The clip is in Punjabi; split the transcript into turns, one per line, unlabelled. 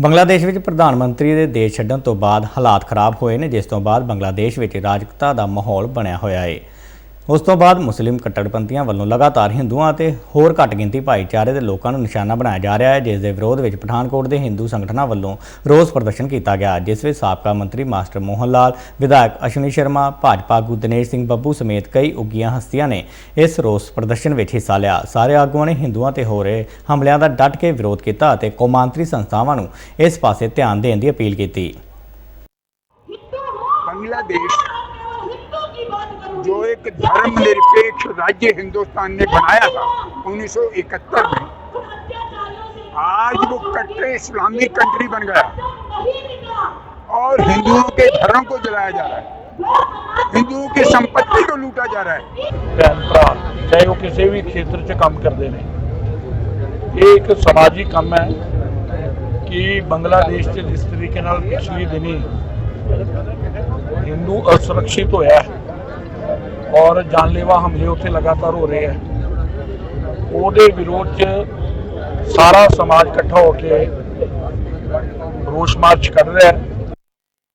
ਬੰਗਲਾਦੇਸ਼ ਵਿੱਚ ਪ੍ਰਧਾਨ ਮੰਤਰੀ ਦੇ ਦੇਸ਼ ਛੱਡਣ ਤੋਂ ਬਾਅਦ ਹਾਲਾਤ ਖਰਾਬ ਹੋਏ ਨੇ, ਜਿਸ ਤੋਂ ਬਾਅਦ ਬੰਗਲਾਦੇਸ਼ ਵਿੱਚ ਰਾਜਕਤਾ ਦਾ ਮਾਹੌਲ ਬਣਿਆ ਹੋਇਆ ਹੈ ਉਸ ਤੋਂ ਬਾਅਦ ਮੁਸਲਿਮ ਕੱਟੜਪੰਥੀਆਂ ਵੱਲੋਂ ਲਗਾਤਾਰ ਹਿੰਦੂਆਂ ਅਤੇ ਹੋਰ ਘੱਟ ਗਿਣਤੀ ਭਾਈਚਾਰੇ ਦੇ ਲੋਕਾਂ ਨੂੰ ਨਿਸ਼ਾਨਾ ਬਣਾਇਆ ਜਾ ਰਿਹਾ ਹੈ ਜਿਸ ਦੇ ਵਿਰੋਧ ਵਿੱਚ ਪਠਾਨਕੋਟ ਦੇ ਹਿੰਦੂ ਸੰਗਠਨਾਂ ਵੱਲੋਂ ਰੋਸ ਪ੍ਰਦਰਸ਼ਨ ਕੀਤਾ ਗਿਆ। ਜਿਸ ਵਿੱਚ ਸਾਬਕਾ ਮੰਤਰੀ ਮਾਸਟਰ ਮੋਹਨ ਲਾਲ ਵਿਧਾਇਕ ਅਸ਼ਵਨੀ ਸ਼ਰਮਾ ਭਾਜਪਾ ਆਗੂ ਦਿਨੇਸ਼ ਸਿੰਘ ਬੱਬੂ ਸਮੇਤ ਕਈ ਉੱਗੀਆਂ ਹਸਤੀਆਂ ਨੇ ਇਸ ਰੋਸ ਪ੍ਰਦਰਸ਼ਨ ਵਿੱਚ ਹਿੱਸਾ ਲਿਆ। ਸਾਰੇ ਆਗੂਆਂ ਨੇ ਹਿੰਦੂਆਂ ਤੇ ਹੋ ਰਹੇ ਹਮਲਿਆਂ ਦਾ ਡਟ ਕੇ ਵਿਰੋਧ ਕੀਤਾ ਅਤੇ ਕੌਮਾਂਤਰੀ ਸੰਸਥਾਵਾਂ ਨੂੰ ਇਸ ਪਾਸੇ ਧਿਆਨ ਦੇਣ ਦੀ ਅਪੀਲ ਕੀਤੀ।
ਬੰਗਲਾਦੇਸ਼ जो एक धर्मनिरपेक्ष राज्य हिंदुस्तान ने बनाया था 1971 में आज वो कट्टर इस्लामिक कंट्री बन गया और हिंदुओं के धर्म को जलाया जा रहा है हिंदुओं की संपत्ति को लूटा जा रहा है
ਭੈਣ ਭਰਾ ਚਾਹੇ ਉਹ ਕਿਸੇ ਵੀ ਖੇਤਰ 'ਚ ਕੰਮ ਕਰਦੇ ਨੇ ਇਹ ਇੱਕ ਸਮਾਜਿਕ ਕੰਮ ਹੈ ਕਿ ਬੰਗਲਾਦੇਸ਼ 'ਚ ਜਿਸ ਤਰੀਕੇ ਨਾਲ ਪਿਛਲੀ ਦਿਨੀ ਹਿੰਦੂ ਅਸੁਰੱਖਿਅਤ ਹੋਇਆ ਹੈ ਔਰ ਜਾਨਲੇਵਾ ਹਮਲੇ ਉੱਥੇ ਲਗਾਤਾਰ ਹੋ ਰਹੇ ਹੈ ਉਹਦੇ ਵਿਰੋਧ 'ਚ ਸਾਰਾ ਸਮਾਜ ਇਕੱਠਾ ਹੋ ਕੇ ਰੋਸ ਮਾਰਚ ਕਰ ਰਿਹਾ ਹੈ।